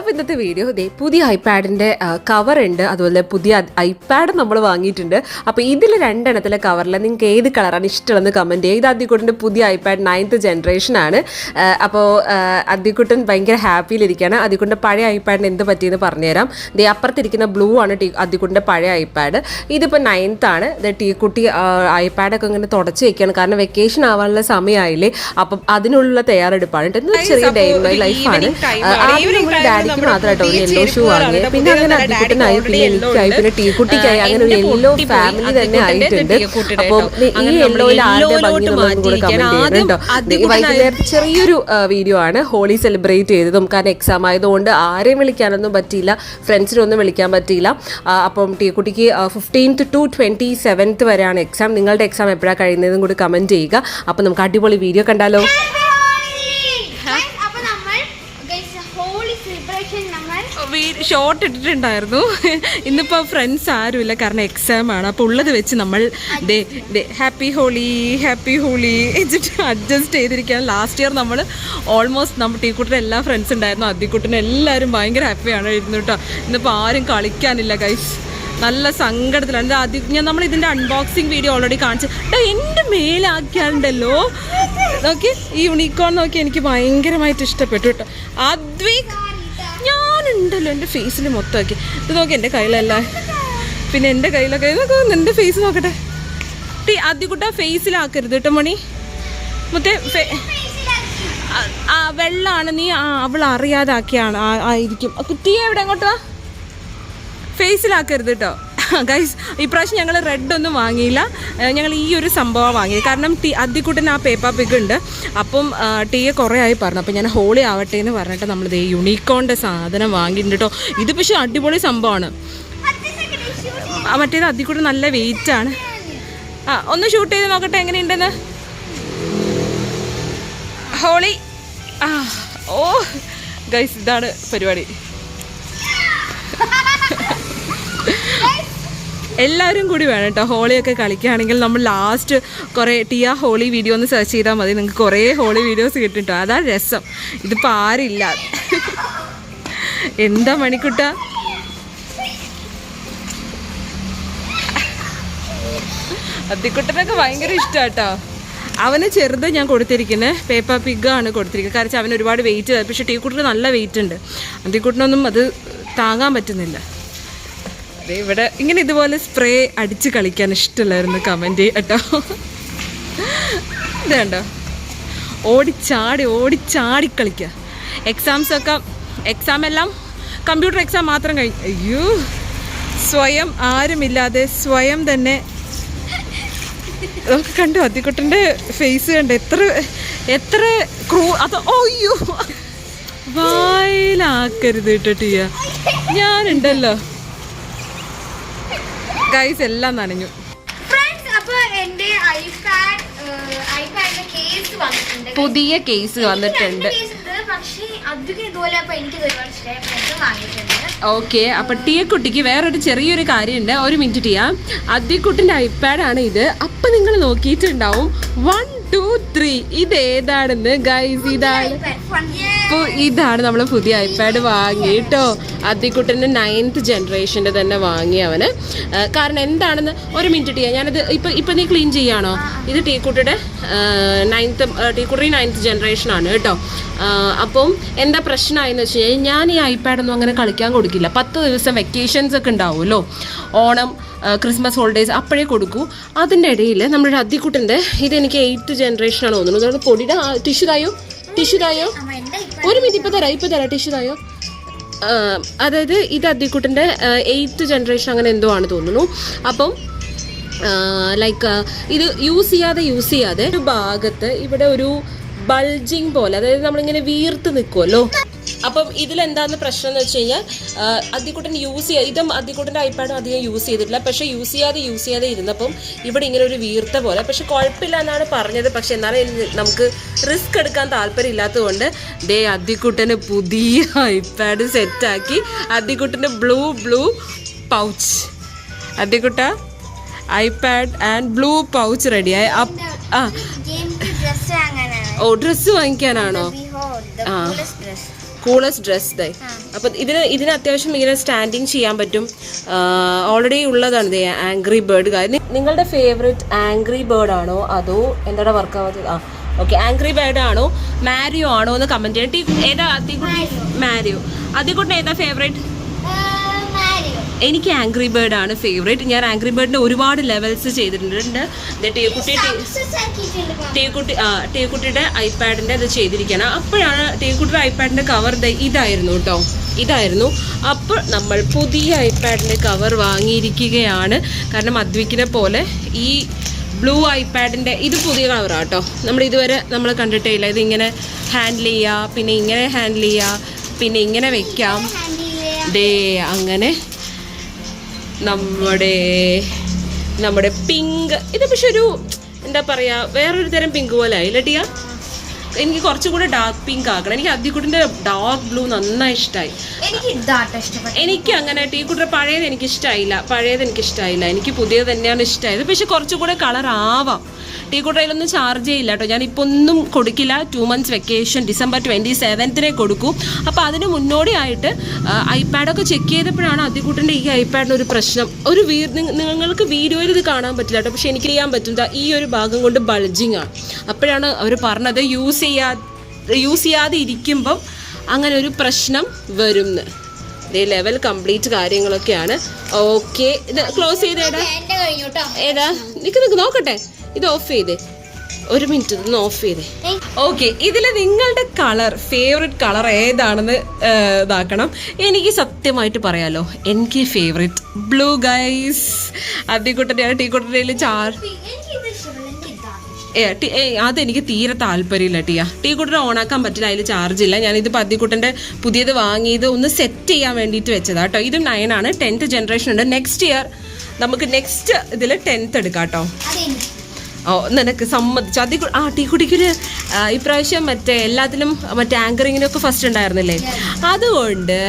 അപ്പോൾ ഇന്നത്തെ വീഡിയോ ഇതേ പുതിയ ഐപാഡിന്റെ കവർ ഉണ്ട്. അതുപോലെ പുതിയ ഐപാഡ് നമ്മൾ വാങ്ങിയിട്ടുണ്ട്. അപ്പോൾ ഇതിൽ രണ്ടെണ്ണത്തിലെ കവറിൽ നിങ്ങൾക്ക് ഏത് കളറാണ് ഇഷ്ടമുള്ളത് കമന്റ് ചെയ്യുക. ഇത് അദ്ദിക്കുട്ടന്റെ പുതിയ ഐപാഡ് നയൻത്ത് ജനറേഷൻ ആണ്. അപ്പോൾ അദ്ദിക്കുട്ടൻ ഭയങ്കര ഹാപ്പിയിലിരിക്കുകയാണ് അദ്ദിക്കുട്ടന്റെ പഴയ ഐപാഡിന് എന്ത് പറ്റിയെന്ന് പറഞ്ഞുതരാം. ദേ അപ്പുറത്തിരിക്കുന്ന ബ്ലൂ ആണ് ടീ അദ്ദിക്കുട്ടന്റെ പഴയ ഐപാഡ് ഇതിപ്പോൾ നയൻത്ത് ആണ്. ഇത് ടീ കുട്ടി ഐപാഡൊക്കെ ഇങ്ങനെ തുടച്ച് വെക്കുകയാണ്. കാരണം വെക്കേഷൻ ആവാനുള്ള സമയമായില്ലേ. അപ്പം അതിനുള്ള തയ്യാറെടുപ്പാണ്. ചെറിയ ഡേ ലൈഫാണ് ആദ്യം ഡാഡിക്ക് മാത്രമായിട്ടോ ഒരു യെല്ലോ ഷൂ വാങ്ങി പിന്നെ അങ്ങനെ അടിക്കുട്ടനായി പിന്നെ എനിക്കായി പിന്നെ ടീക്കുട്ടിക്കായി അങ്ങനെ ഒരു യെല്ലോ ഫാമിലി തന്നെ ആയിട്ടുണ്ട്. അപ്പം ഈ യെല്ലോയിൽ ആരുടെ ഭംഗി എന്നുള്ളതും കൂടെ കമന്റ് ചെയ്യണം കേട്ടോ. ഈ ചെറിയൊരു വീഡിയോ ആണ്. ഹോളി സെലിബ്രേറ്റ് ചെയ്തതും കാരണം എക്സാം ആയതുകൊണ്ട് ആരെയും വിളിക്കാനൊന്നും പറ്റിയില്ല. ഫ്രണ്ട്സിനൊന്നും വിളിക്കാൻ പറ്റിയില്ല. അപ്പം അപ്പം ടീക്കുട്ടിക്ക് ഫിഫ്റ്റീൻത്ത് ടു ട്വന്റി സെവൻത്ത് വരെയാണ് എക്സാം നിങ്ങളുടെ എക്സാം എപ്പോഴാണ് കഴിയുന്നതും കൂടി കമന്റ് ചെയ്യുക. അപ്പം നമുക്ക് അടിപൊളി വീഡിയോ കണ്ടാലോ അപ്പൊ നമ്മൾ ഹോളി സെലിബ്രേഷൻ നമ്മൾ ഷോർട്ട് ഇട്ടിട്ടുണ്ടായിരുന്നു. ഇന്നിപ്പോൾ ഫ്രണ്ട്സ് ആരുമില്ല കാരണം എക്സാം ആണ്. അപ്പോൾ ഉള്ളത് വെച്ച് നമ്മൾ ഹാപ്പി ഹോളി ഹാപ്പി ഹോളി വെച്ചിട്ട് അഡ്ജസ്റ്റ് ചെയ്തിരിക്കുകയാണ്. ലാസ്റ്റ് ഇയർ നമ്മൾ ഓൾമോസ്റ്റ് നമ്മൾ ടീക്കൂട്ടിന് എല്ലാ ഫ്രണ്ട്സ് ഉണ്ടായിരുന്നു. അദ്ദിക്കുട്ടിന് എല്ലാവരും ഭയങ്കര ഹാപ്പിയാണ് ഇരുന്നു കേട്ടോ. ഇന്നിപ്പോൾ ആരും കളിക്കാനില്ല ഗൈസ് നല്ല സങ്കടത്തിലാണ്. ആദ്യം ഞാൻ നമ്മൾ ഇതിന്റെ അൺബോക്സിങ് വീഡിയോ ഓൾറെഡി കാണിച്ചു. എന്റെ മേലാക്കിയാണ്ടല്ലോ നോക്കി ഈ യൂണിക്കോൺ നോക്കി എനിക്ക് ഭയങ്കരമായിട്ട് ഇഷ്ടപ്പെട്ടു കേട്ടോ. അദ്വൈക് ഞാനുണ്ടല്ലോ എന്റെ ഫേസിൽ മൊത്തമാക്കി. ഇത് നോക്കി എന്റെ കയ്യിലല്ലേ. പിന്നെ എന്റെ കയ്യിലൊക്കെ ഇതൊക്കെ എന്റെ ഫേസ് നോക്കട്ടെ. ടി ടീ ആദ്യക്കുട്ട ഫേസിലാക്കരുത് കേട്ടോ മണി. മറ്റേ ആ, വെള്ളമാണ് നീ ആ അവൾ അറിയാതാക്കിയാണ് ആയിരിക്കും. കുട്ടിയെ എവിടെ എങ്ങോട്ടാ ഫേസിലാക്കരുത് കേട്ടോ. ഗൈസ് ഇപ്രാവശ്യം ഞങ്ങൾ റെഡ് ഒന്നും വാങ്ങിയില്ല. ഞങ്ങൾ ഈ ഒരു സംഭവം വാങ്ങിയത്. കാരണം ടീ അദ്ദിക്കുട്ടൻ ആ പേപ്പർ പിഗ് ഉണ്ട്. അപ്പം ടീ കുറേ ആയി പറഞ്ഞു. അപ്പം ഞാൻ ഹോളി ആവട്ടെ എന്ന് പറഞ്ഞിട്ട് നമ്മളിത് യുണീക്കോണിന്റെ സാധനം വാങ്ങിയിട്ടുണ്ട് കേട്ടോ ഇത് പക്ഷേ അടിപൊളി സംഭവമാണ്. മറ്റേത് അദ്ദിക്കുട്ടൻ നല്ല വെയിറ്റ് ആണ് ആ ഒന്ന് ഷൂട്ട് ചെയ്ത് നോക്കട്ടെ എങ്ങനെയുണ്ടെന്ന്? ഹോളി ആ ഓ ഗൈസ് ഇതാണ് പരിപാടി. എല്ലാവരും കൂടി വേണം കേട്ടോ. ഹോളിയൊക്കെ കളിക്കുകയാണെങ്കിൽ നമ്മൾ ലാസ്റ്റ് കുറേ ടിയ ഹോളി വീഡിയോ ഒന്ന് സെർച്ച് ചെയ്താൽ മതി. നിങ്ങൾക്ക് കുറേ ഹോളി വീഡിയോസ് കിട്ടും കേട്ടോ അതാ രസം. ഇതിപ്പോൾ ആരില്ല. എന്താ മണിക്കുട്ട? അത്തിക്കുട്ടനൊക്കെ ഭയങ്കര ഇഷ്ടാട്ടോ അവന് ചെറുത് ഞാൻ കൊടുത്തിരിക്കുന്നത് പേപ്പർ പിഗാണ് കൊടുത്തിരിക്കുന്നത് കാരണം അവന് ഒരുപാട് വെയിറ്റ് പക്ഷേ ടീക്കുട്ടിന് നല്ല വെയിറ്റ് ഉണ്ട്. അത്തിക്കുട്ടനൊന്നും അത് താങ്ങാൻ പറ്റുന്നില്ല. ദേ ഇവിടെ ഇങ്ങനെ ഇതുപോലെ സ്പ്രേ അടിച്ച് കളിക്കാൻ ഇഷ്ടമല്ലായിരുന്നു കമന്റ് കേട്ടോ. ഇത് കണ്ടോ? ഓടിച്ചാടി ഓടിച്ചാടി കളിക്കുക എക്സാംസൊക്കെ എക്സാം എല്ലാം കമ്പ്യൂട്ടർ എക്സാം മാത്രം കഴിഞ്ഞു അയ്യോ. സ്വയം ആരുമില്ലാതെ സ്വയം തന്നെ നമുക്ക് കണ്ടു? അതിക്കുട്ടന്റെ ഫേസ് കണ്ട്? എത്ര എത്ര ക്രൂ അത് അയ്യോ. വായിലാക്കരുത് കേട്ടോ ഞാനുണ്ടല്ലോ. ഗൈസ് എല്ലാം നനഞ്ഞു. ഐപാഡ് പുതിയ കേസ് വന്നിട്ടുണ്ട്. ഓക്കെ അപ്പൊ ടീക്കുട്ടിക്ക് വേറൊരു ചെറിയൊരു കാര്യമുണ്ട്. ഒരു മിനിറ്റ് ടീയാ അദ്യക്കുട്ടിന്റെ ആണ് ഇത്. അപ്പൊ നിങ്ങൾ നോക്കിയിട്ടുണ്ടാവും. വൺ ടു ത്രീ ഇത് ഏതാണെന്ന് ഗൈസ് ഇതാണ്. അപ്പോൾ ഇതാണ് നമ്മൾ പുതിയ ഐപാഡ് വാങ്ങി കേട്ടോ. അതിക്കുട്ടന്റെ നയൻത്ത് ജനറേഷന്റെ തന്നെ വാങ്ങി അവന്. കാരണം എന്താണെന്ന് ഒരു മിനിറ്റ് ടീ. ഞാനത് ഇപ്പം ഇപ്പം നീ ക്ലീൻ ചെയ്യാണോ? ഇത് ടീക്കുട്ടിയുടെ നയൻത്ത് ടീക്കുട്ടി നയൻത്ത് ജനറേഷൻ ആണ് കേട്ടോ. അപ്പം എന്താ പ്രശ്നമായെന്ന് വെച്ച് കഴിഞ്ഞാൽ ഞാൻ ഈ ഐപാഡൊന്നും അങ്ങനെ കളിക്കാൻ കൊടുക്കില്ല. പത്ത് ദിവസം വെക്കേഷൻസ് ഒക്കെ ഉണ്ടാവുമല്ലോ. ഓണം ക്രിസ്മസ് ഹോളിഡേയ്സ് അപ്പോഴേ കൊടുക്കൂ. അതിന്റെ ഇടയിൽ നമ്മുടെ അതിക്കുട്ടന്റെ ഇതെനിക്ക് എയ്ത്ത് ജനറേഷനാണ് തോന്നുന്നത് അതായത് പൊടിയുടെ. ടിഷ്യൂ തായോ? ടിഷ്യൂ തായോ? ഒരു മിനിറ്റ് ഇപ്പൊ തരാം ഇപ്പൊ തരാം. ടിഷ്യൂ തായോ? അതായത് ഇത് അദ്ദിക്കുട്ടന്റെ എയ്ത്ത് ജനറേഷൻ അങ്ങനെ എന്തോ ആണ് തോന്നുന്നു. അപ്പം ലൈക്ക് ഇത് യൂസ് ചെയ്യാതെ യൂസ് ചെയ്യാതെ ഒരു ഭാഗത്ത് ഇവിടെ ഒരു ബൾജിങ് പോലെ അതായത് നമ്മളിങ്ങനെ വീർത്ത് നിൽക്കുമല്ലോ അപ്പം ഇതിലെന്താന്ന് പ്രശ്നം എന്ന് വെച്ച് കഴിഞ്ഞാൽ അദ്ദിക്കുട്ടൻ യൂസ് ചെയ്യുക ഇതും അദ്ദിക്കുട്ടന്റെ ഐപാഡും അധികം യൂസ് ചെയ്തിട്ടില്ല. പക്ഷേ യൂസ് ചെയ്യാതെ യൂസ് ചെയ്യാതെ ഇരുന്നപ്പം ഇവിടെ ഇങ്ങനെ ഒരു വീർത്ത പോലെ പക്ഷേ കുഴപ്പമില്ല എന്നാണ് പറഞ്ഞത്. പക്ഷേ എന്നാലും നമുക്ക് റിസ്ക് എടുക്കാൻ താല്പര്യമില്ലാത്തതുകൊണ്ട് ദേ അദ്ദിക്കുട്ടന് പുതിയ ഐപാഡ് സെറ്റാക്കി അദ്ദിക്കുട്ടന്റെ ബ്ലൂ ബ്ലൂ പൗച്ച് അദ്ദിക്കുട്ട ഐപാഡ് ആൻഡ് ബ്ലൂ പൗച്ച് റെഡിയായി ആ. ഓ ഡ്രസ്സ് വാങ്ങിക്കാനാണോ? ആ. കൂളസ്റ്റ് ഡ്രസ് ദേ അപ്പം ഇതിന് ഇതിന് അത്യാവശ്യം ഇങ്ങനെ സ്റ്റാൻഡിങ് ചെയ്യാൻ പറ്റും. ഓൾറെഡി ഉള്ളതാണ് ഇത് ആംഗ്രി ബേർഡ് കാര്യം നിങ്ങളുടെ ഫേവറേറ്റ് ആംഗ്രി ബേർഡ് ആണോ? അതോ എന്താണ് വർക്ക് ആവാത്തത്? ആ ഓക്കെ ആംഗ്രി ബേർഡ് ആണോ? മാരിയോ ആണോ എന്ന് കമന്റ് ചെയ്യാം ഏതാ അതികുട്ടി മാരിയോ അതികുട്ടി ഏതാ ഫേവറേറ്റ് എനിക്ക് ആംഗ്രി ബേർഡ് ആണ് ഫേവറേറ്റ് ഞാൻ ആംഗ്രി ബേർഡിന്റെ ഒരുപാട് ലെവൽസ് ചെയ്തിട്ടുണ്ട്. ടീക്കുട്ടി. ടീക്കുട്ടി ആ ടീക്കുട്ടിയുടെ ഐപാഡിന്റെ ഇത് ചെയ്തിരിക്കണം അപ്പോഴാണ് ടീക്കുട്ടിയുടെ ഐപാഡിന്റെ കവർ ഇതായിരുന്നു കേട്ടോ ഇതായിരുന്നു. അപ്പോൾ നമ്മൾ പുതിയ ഐപാഡിന്റെ കവർ വാങ്ങിയിരിക്കുകയാണ്. കാരണം അദ്വിക്കിനെ പോലെ ഈ ബ്ലൂ ഐപാഡിന്റെ ഇത് പുതിയ കവറാണ് കേട്ടോ നമ്മൾ ഇതുവരെ നമ്മൾ കണ്ടിട്ടേ ഇല്ല ഇതിങ്ങനെ ഹാൻഡിൽ ചെയ്യുക പിന്നെ ഇങ്ങനെ ഹാൻഡിൽ ചെയ്യുക പിന്നെ ഇങ്ങനെ വെക്കാം. ദേ അങ്ങനെ നമ്മുടെ നമ്മുടെ പിങ്ക് ഇത് പക്ഷെ ഒരു എന്താ പറയുക വേറൊരു തരം പിങ്ക് പോലെ ആയില്ല ടിയ എനിക്ക് കുറച്ചും കൂടെ ഡാർക്ക് പിങ്ക് ആക്കണം. എനിക്ക് അദ്യക്കുട്ടിന്റെ ഡാർക്ക് ബ്ലൂ നന്നായി ഇഷ്ടമായി എനിക്ക് അങ്ങനെ ടീ ടീക്കുട്ടിയുടെ പഴയത് എനിക്ക് ഇഷ്ടമായില്ല പഴയത് എനിക്ക് ഇഷ്ടമായില്ല എനിക്ക് പുതിയത് തന്നെയാണ് ഇഷ്ടമായത് പക്ഷെ കുറച്ചും കൂടെ കളർ ആവാം. ടീക്കുട്ടയിലൊന്നും ചാർജ് ചെയ്യില്ല കേട്ടോ ഞാൻ ഇപ്പോൾ ഒന്നും കൊടുക്കില്ല. Two months vacation December twenty സെവൻത്തിനെ കൊടുക്കൂ. അപ്പോൾ അതിന് മുന്നോടിയായിട്ട് ഐപാഡൊക്കെ ചെക്ക് ചെയ്തപ്പോഴാണ് അതികൂട്ടിന്റെ ഈ ഐപാഡിന് ഒരു പ്രശ്നം. ഒരു വീ നിങ്ങൾക്ക് വീഡിയോയിൽ ഇത് കാണാൻ പറ്റില്ല കേട്ടോ പക്ഷേ എനിക്ക് ചെയ്യാൻ പറ്റും. ദാ ഈ ഒരു ഭാഗം കൊണ്ട് ബൾജിങ് ആണ് അപ്പോഴാണ് അവർ പറഞ്ഞത് യൂസ് ചെയ്യാ യൂസ് ചെയ്യാതെ ഇരിക്കുമ്പം അങ്ങനെ ഒരു പ്രശ്നം വരും ഇതേ ലെവൽ കംപ്ലീറ്റ് കാര്യങ്ങളൊക്കെയാണ്. ഓക്കെ ഇത് ക്ലോസ് ചെയ്തേടാ. ഏതാ? നിക്ക് നിക്ക് നോക്കട്ടെ. ഇത് ഓഫ് ചെയ്തേ. ഒരു മിനിറ്റ് ഇതൊന്ന് ഓഫ് ചെയ്തേ. ഓക്കെ ഇതിൽ നിങ്ങളുടെ കളർ ഫേവറേറ്റ് കളർ ഏതാണെന്ന് ഇതാക്കണം. എനിക്ക് സത്യമായിട്ട് പറയാലോ എനിക്ക് ഫേവറേറ്റ് ബ്ലൂ ഗൈസ് അതിക്കുട്ടന്റെ ടീക്കുട്ടന്റെ ചാർ. ഏ, അതെനിക്ക് തീരെ താല്പര്യമില്ല ടിയ. ടീ കുട്ടൻ ഓണാക്കാൻ പറ്റില്ല അതിൽ ചാർജ് ഇല്ല. ഞാനിത് പതിക്കുട്ടന്റെ പുതിയത് വാങ്ങിയത് ഒന്ന് സെറ്റ് ചെയ്യാൻ വേണ്ടിയിട്ട് വെച്ചതാണ് കേട്ടോ ഇത് നയൻ ആണ് ടെൻത്ത് ജനറേഷൻ ഉണ്ട്. നെക്സ്റ്റ് ഇയർ നമുക്ക് നെക്സ്റ്റ് ഇതിൽ ടെൻത്ത് എടുക്കാം കേട്ടോ ഓ നിനക്ക് സമ്മതിച്ചു. അതി ആ ടീ കുടിക്കൊരു ഇപ്രാവശ്യം മറ്റേ എല്ലാത്തിലും മറ്റേ ആങ്കറിങ്ങിനൊക്കെ ഫസ്റ്റ് ഉണ്ടായിരുന്നില്ലേ? അതുകൊണ്ട്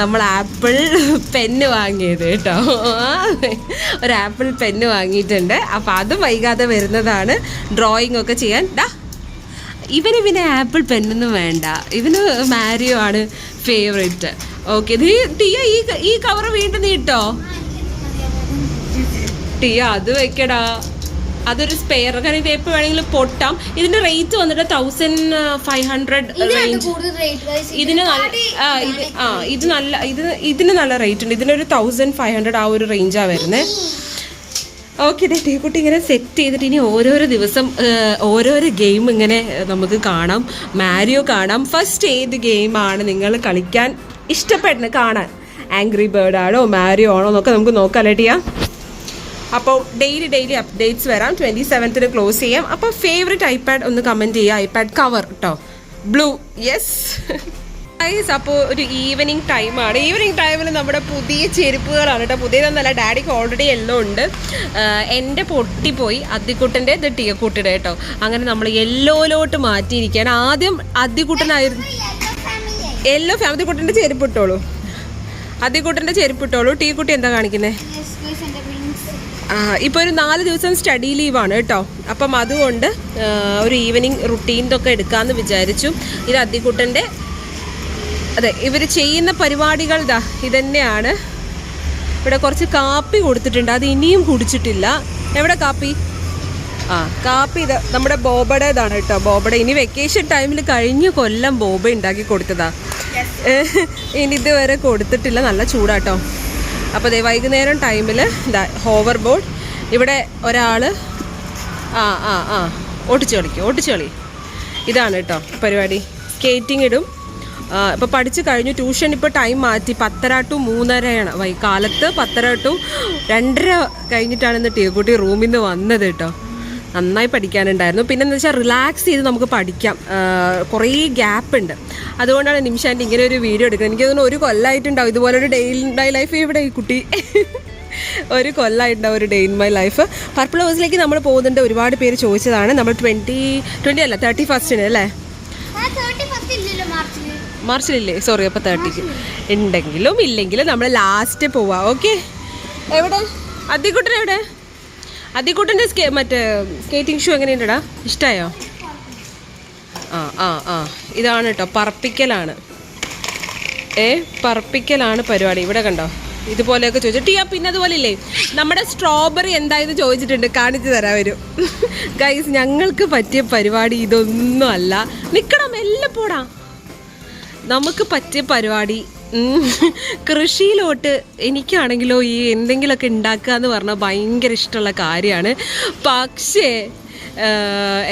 നമ്മൾ ആപ്പിൾ പെന്ന് വാങ്ങിയത് കേട്ടോ. ഒരു ആപ്പിൾ പെന്ന് വാങ്ങിയിട്ടുണ്ട്. അപ്പം അത് വൈകാതെ വരുന്നതാണ് ഡ്രോയിങ് ഒക്കെ ചെയ്യാൻ. ഡാ ഇവന് പിന്നെ ആപ്പിൾ പെന്നൊന്നും വേണ്ട. ഇവന് മാരിയോ ആണ് ഫേവറേറ്റ് ഓക്കെ ടീയ ഈ ഈ കവർ വീണ്ടും നീ ടീയ ടിയ അത് വെക്കടാ. അതൊരു സ്പെയർ കാരണം ഇത് എപ്പോൾ വേണമെങ്കിലും പൊട്ടാം. ഇതിന്റെ റേറ്റ് വന്നിട്ട് തൗസൻഡ് ഫൈവ് ഹൺഡ്രഡ് റേഞ്ച്. ഇതിന് നല്ല ആ ഇത് ഇത് നല്ല ഇത് ഇതിന് നല്ല റേറ്റ് ഉണ്ട്. ഇതിനൊരു തൗസൻഡ് ഫൈവ് ഹൺഡ്രഡ് ആ ഒരു റേഞ്ചാണ് വരുന്നത് ഓക്കെ ടീ കുട്ടി ഇങ്ങനെ സെറ്റ് ചെയ്തിട്ട് ഇനി ഓരോരോ ദിവസം ഓരോരോ ഗെയിം ഇങ്ങനെ നമുക്ക് കാണാം. മാരിയോ കാണാം. ഫസ്റ്റ് ഏത് ഗെയിമാണ് നിങ്ങൾ കളിക്കാൻ ഇഷ്ടപ്പെടുന്നത്? കാണാൻ. ആംഗ്രി ബേർഡ് ആണോ മാരിയോ ആണോ എന്നൊക്കെ നമുക്ക് നോക്കാം അല്ലേ ടിയ? അപ്പോൾ ഡെയിലി ഡെയിലി അപ്ഡേറ്റ്സ് വരാം. ട്വന്റി സെവൻത്തിന് ക്ലോസ് ചെയ്യാം. അപ്പോൾ ഫേവറേറ്റ് ഐപാഡ് ഒന്ന് കമന്റ് ചെയ്യുക ഐപാഡ് കവർ കേട്ടോ ബ്ലൂ യെസ് ഗൈസ് അപ്പോൾ ഒരു ഈവനിങ് ടൈമാണ് ഈവനിങ് ടൈമിൽ നമ്മുടെ പുതിയ ചെരുപ്പുകളാണ് കേട്ടോ പുതിയതൊന്നല്ല ഡാഡിക്ക് ഓൾറെഡി എല്ലാം ഉണ്ട്. എന്റെ പൊട്ടിപ്പോയി അദ്ദിക്കുട്ടന്റെ ഇത് ടീയക്കുട്ടിയുടെ കേട്ടോ അങ്ങനെ നമ്മൾ യെല്ലോയിലോട്ട് മാറ്റിയിരിക്കുകയാണ്. ആദ്യം അദ്ദിക്കുട്ടനായിരുന്നു. യെല്ലോ ഫാമിലി കുട്ടന്റെ ചെരുപ്പ് ഇട്ടോളൂ. അദ്ദിക്കുട്ടന്റെ ചെരുപ്പ് ഇട്ടോളൂ. ടീ കുട്ടി എന്താ കാണിക്കുന്നത് ഇപ്പോൾ ഒരു നാല് ദിവസം സ്റ്റഡി ലീവാണ് കേട്ടോ. അപ്പം അതുകൊണ്ട് ഒരു ഈവനിങ് റുട്ടീന്റൊക്കെ എടുക്കാമെന്ന് വിചാരിച്ചു. ഇത് അദ്ദിക്കുട്ടന്റെ അതെ ഇവർ ചെയ്യുന്ന പരിപാടികൾ ഇതാ ഇതന്നെയാണ്. ഇവിടെ കുറച്ച് കാപ്പി കൊടുത്തിട്ടുണ്ട്. അത് ഇനിയും കുടിച്ചിട്ടില്ല. എവിടെ കാപ്പി? ആ കാപ്പി ഇത് നമ്മുടെ ബോബടേതാണ് കേട്ടോ. ബോബയുടെ ഇനി വെക്കേഷൻ ടൈമിൽ കഴിഞ്ഞ കൊല്ലം ബോബ ഉണ്ടാക്കി കൊടുത്തതാ. ഇനി ഇതുവരെ കൊടുത്തിട്ടില്ല. നല്ല ചൂടാട്ടോ. അപ്പോൾ ദേ വൈകുന്നേരം ടൈമിൽ ഇതാ ഹോവർ ബോർഡ് ഇവിടെ ഒരാൾ ആ ആ ആ ഓട്ടിച്ചു കളിക്കും ഓട്ടിച്ചു കളി. ഇതാണ് കേട്ടോ പരിപാടി. സ്കേറ്റിംഗ് ഇടും. ഇപ്പോൾ പഠിച്ചു കഴിഞ്ഞു. ട്യൂഷൻ ഇപ്പോൾ ടൈം മാറ്റി. പത്തര ടു മൂന്നരയാണ്. വൈ കാലത്ത് പത്തര ടു രണ്ടര കഴിഞ്ഞിട്ടാണ് ഇന്ന് ടീക്കുട്ടി റൂമിൽ നിന്ന് വന്നത് കേട്ടോ നന്നായി പഠിക്കാനുണ്ടായിരുന്നു. പിന്നെ എന്താ വെച്ചാൽ റിലാക്സ് ചെയ്ത് നമുക്ക് പഠിക്കാം. കുറേ ഗ്യാപ്പ് ഉണ്ട്. അതുകൊണ്ടാണ് നിമിഷാന്റെ ഇങ്ങനെ ഒരു വീഡിയോ എടുക്കുന്നത്. എനിക്ക് തോന്നുന്നു ഒരു കൊല്ലമായിട്ടുണ്ടാവും ഇതുപോലെ ഒരു ഡെയിൽ ഡൈ ലൈഫ് ഇവിടെ ഈ കുട്ടി. ഒരു കൊല്ലമായിട്ടുണ്ടാവും ഒരു day in my life purple ഹൗസിലേക്ക് നമ്മൾ പോകുന്നുണ്ട്. ഒരുപാട് പേര് ചോദിച്ചതാണ്. നമ്മൾ ട്വന്റി ട്വന്റി അല്ല തേർട്ടി ഫസ്റ്റിന് അല്ലേ? ആ 31st ഇല്ലല്ലോ മാർച്ചിൽ. മാർച്ചിലില്ലേ സോറി അപ്പോൾ തേർട്ടിക്ക് ഉണ്ടെങ്കിലും ഇല്ലെങ്കിലും നമ്മൾ ലാസ്റ്റ് പോവാം. ഓക്കെ എവിടെ? അദ്ദിക്കുട്ടൻ എവിടെ? അദ്ദിക്കുട്ടന്റെ സ്കേ മറ്റേ സ്കേറ്റിംഗ് ഷൂ എങ്ങനെയുണ്ടടാ ഇഷ്ടമായോ ആ ആ ആ. ഇതാണ് കേട്ടോ പറപ്പിക്കലാണ്. ഏ പറപ്പിക്കലാണ് പരിപാടി. ഇവിടെ കണ്ടോ? ഇതുപോലെയൊക്കെ ചോദിച്ചു. ടിയ പിന്നെ അതുപോലെ ഇല്ലേ നമ്മുടെ സ്ട്രോബെറി എന്തായെന്ന് ചോദിച്ചിട്ടുണ്ട്. കാണിച്ചു തരാൻ വരും ഗൈസ് ഞങ്ങൾക്ക് പറ്റിയ പരിപാടി ഇതൊന്നും അല്ല. നിക്കണം എല്ലാം പോടാ. നമുക്ക് പറ്റിയ പരിപാടി കൃഷിയിലോട്ട് എനിക്കാണെങ്കിലോ ഈ എന്തെങ്കിലുമൊക്കെ ഉണ്ടാക്കുക എന്ന് പറഞ്ഞാൽ ഭയങ്കര ഇഷ്ടമുള്ള കാര്യമാണ്. പക്ഷേ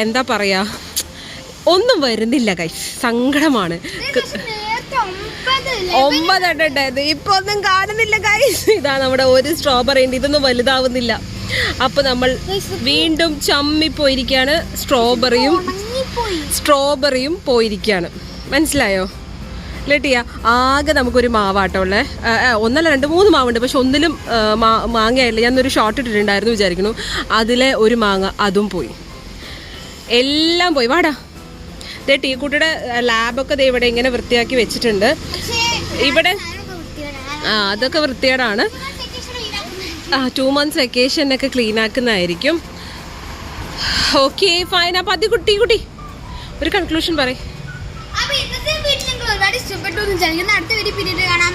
എന്താ പറയുക ഒന്നും വരുന്നില്ല കൈ സങ്കടമാണ് ഒമ്പതെണ്ണുണ്ടായത് ഇപ്പൊ ഒന്നും കാണുന്നില്ല കൈസ് ഇതാ നമ്മുടെ ഒരു സ്ട്രോബെറി ഉണ്ട്. ഇതൊന്നും വലുതാവുന്നില്ല. അപ്പൊ നമ്മൾ വീണ്ടും ചമ്മി പോയിരിക്കാണ് സ്ട്രോബെറിയും സ്ട്രോബെറിയും പോയിരിക്കാണ്. മനസ്സിലായോ? ലെട്ടിയ ആകെ നമുക്കൊരു മാവാട്ടോ ഉള്ളേ. ആ, ആ, ഒന്നല്ല രണ്ട് മൂന്ന് മാവുണ്ട്. പക്ഷെ ഒന്നിലും ആ, ഞാൻ ഒരു ഞാനൊരു ഷോർട്ട് ഇട്ടിട്ടുണ്ടായിരുന്നു വിചാരിക്കുന്നു. അതിലെ ഒരു മാങ്ങ അതും പോയി. എല്ലാം പോയി. വാടാ. ദേ ടീക്കുട്ടിയുടെ ലാബൊക്കെ ദേ ഇവിടെ ഇങ്ങനെ വൃത്തിയാക്കി വെച്ചിട്ടുണ്ട്. ഇവിടെ. ആ അതൊക്കെ വൃത്തികേടാണ്. ആ ടു മന്ത്സ് വെക്കേഷനൊക്കെ ക്ലീൻ ആക്കുന്നതായിരിക്കും. ഓക്കെ ഫൈൻ അപ്പം അതി കുട്ടി കുട്ടി. ഒരു കൺക്ലൂഷൻ പറയും. ഒരുപാട് ഇഷ്ടപ്പെട്ടു എന്ന് വിചാരിക്കുന്നു. അടുത്ത വീഡിയോ പിന്നീട് കാണാം.